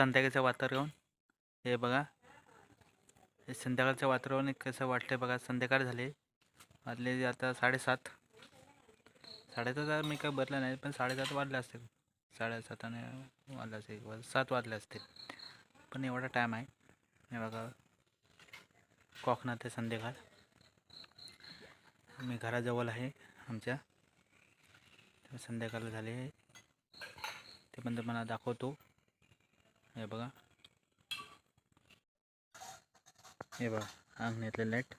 संध्याकाळचं वातावरण. हे बघा. हे संध्याकाळचं वातावरण एक कसं वाटतंय बघा. संध्याकाळ झाले. वाजले आता साडेसात. साडेसात मी काय बदला नाही पण साडेसात वाजले असतील साडेसाताने वाजले असतील सात वाजले असतील पण एवढा टाईम आहे. हे बघा. कोकणात आहे संध्याकाळ. मी घराजवळ आहे आमच्या. संध्याकाळ झाले. ते पण तुम्हाला दाखवतो. हे बघा. हे बघा अंगणातले लाइट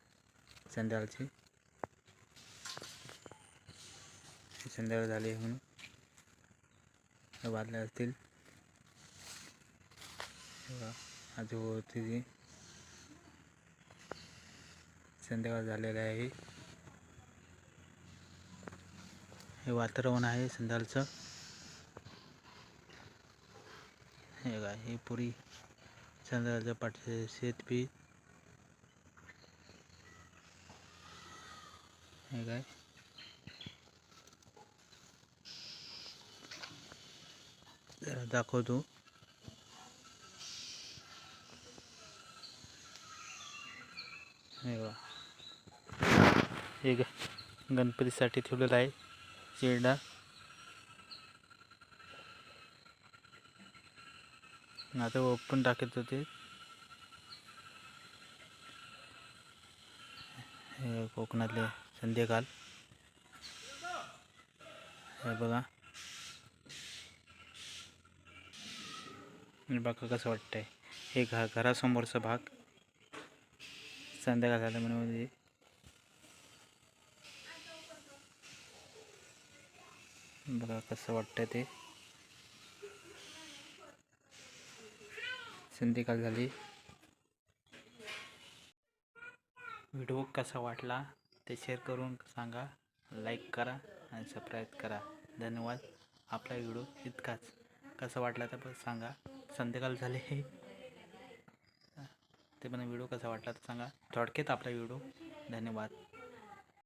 संध्याकाळची. संध्याकाळ झाली म्हणून. हे वाजले असतील. आजूबाजूची संध्याकाळ झालेलं आहे. हे वातावरण आहे संध्याकाळचं. हे बघा ही पुरी संध्याकाळच्या पाठीचे शेत बी हे काय जरा दाखवतो हे आहे चिरडा आता ओपन टाकत होते. कोकणातले संध्याकाळ. हे बघा. बघा कसं वाटतंय. हे घा घरासमोरचा भाग. संध्याकाळ झालं म्हणजे. बघा कसं वाटतंय ते. संध्याकाळ झाली. व्हिडिओ कसा वाटला ते शेअर करून सांगा लाईक करा आणि सबस्क्राईब करा. धन्यवाद. आपला व्हिडिओ इतकाच. कसा वाटला तर पण सांगा. संध्याकाळ झाले. ते पण व्हिडिओ कसा वाटला तर सांगा. थोडक्यात आपला व्हिडिओ. धन्यवाद.